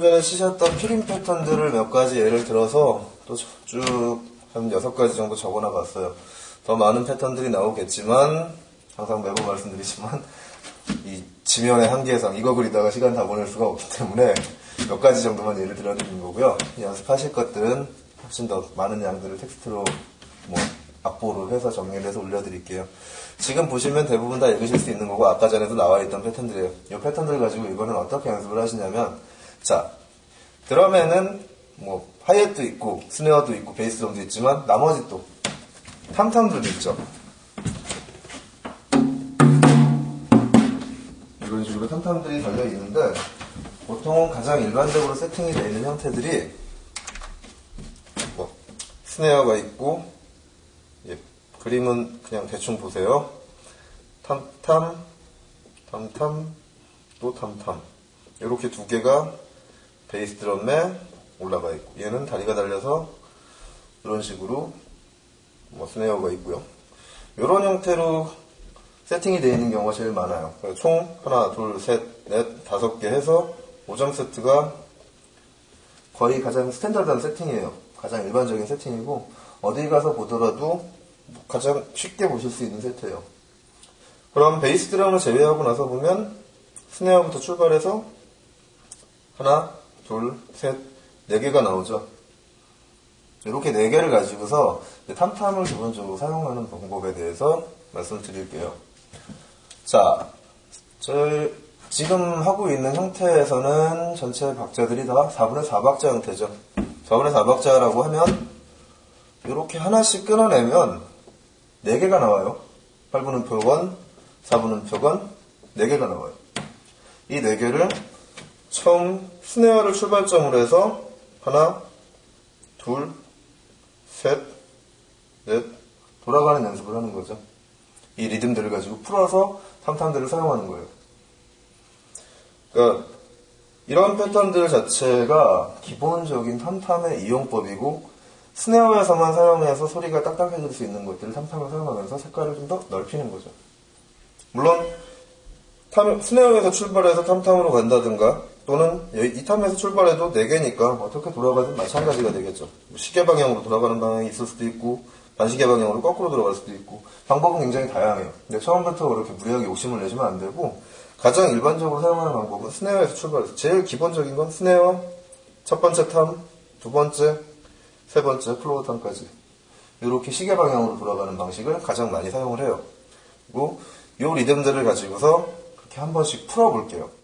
전에 치셨던 피림 패턴들을 몇 가지 예를 들어서 또 쭉 한 여섯 가지 정도 적어놔 봤어요. 더 많은 패턴들이 나오겠지만, 항상 매번 말씀드리지만, 이 지면의 한계상 이거 그리다가 시간 다 보낼 수가 없기 때문에 몇 가지 정도만 예를 들어드리는 거고요. 연습하실 것들은 훨씬 더 많은 양들을 텍스트로 뭐 악보로 해서 정리를 해서 올려드릴게요. 지금 보시면 대부분 다 읽으실 수 있는 거고 아까 전에도 나와 있던 패턴들이에요. 이 패턴들 가지고 이번엔 어떻게 연습을 하시냐면 자 드럼에는 뭐 하이햇도 있고 스네어도 있고 베이스 드럼도 있지만 나머지 또 탐탐들도 있죠. 이런 식으로 탐탐들이 달려 있는데 보통 가장 일반적으로 세팅이 되어 있는 형태들이 뭐 스네어가 있고 예, 그림은 그냥 대충 보세요. 탐탐, 탐탐, 또 탐탐. 이렇게 두 개가 베이스 드럼에 올라가 있고, 얘는 다리가 달려서 이런 식으로 뭐 스네어가 있고요. 이런 형태로 세팅이 되어 있는 경우가 제일 많아요. 총 하나, 둘, 셋, 넷, 다섯 개 해서 5점 세트가 거의 가장 스탠다드한 세팅이에요. 가장 일반적인 세팅이고 어디 가서 보더라도 가장 쉽게 보실 수 있는 세트예요. 그럼 베이스 드럼을 제외하고 나서 보면 스네어부터 출발해서 하나, 둘, 셋, 네 개가 나오죠. 이렇게 네 개를 가지고서 탐탐을 기본적으로 사용하는 방법에 대해서 말씀드릴게요. 자, 저희 지금 하고 있는 형태에서는 전체 박자들이 다 4분의 4박자 형태죠. 4분의 4박자라고 하면 이렇게 하나씩 끊어내면 4개가 나와요. 8분음 표건, 4분음 표건, 4개가 나와요. 이 4개를 처음 스네어를 출발점으로 해서 하나, 둘, 셋, 넷 돌아가는 연습을 하는 거죠. 이 리듬들을 가지고 풀어서 탐탐들을 사용하는 거예요. 그러니까 이런 패턴들 자체가 기본적인 탐탐의 이용법이고 스네어에서만 사용해서 소리가 딱딱해질 수 있는 것들을 탐탐을 사용하면서 색깔을 좀 더 넓히는 거죠. 물론 탐, 스네어에서 출발해서 탐탐으로 간다든가 또는 이 탐에서 출발해도 4개니까 어떻게 돌아가든 마찬가지가 되겠죠. 뭐 시계 방향으로 돌아가는 방향이 있을 수도 있고 반시계 방향으로 거꾸로 돌아갈 수도 있고 방법은 굉장히 다양해요. 근데 처음부터 그렇게 무리하게 욕심을 내시면 안 되고 가장 일반적으로 사용하는 방법은 스네어에서 출발해서 제일 기본적인 건 스네어 첫 번째 탐, 두 번째, 세 번째 플로어 탐까지 이렇게 시계 방향으로 돌아가는 방식을 가장 많이 사용을 해요. 그리고 이 리듬들을 가지고서 그렇게 한 번씩 풀어볼게요.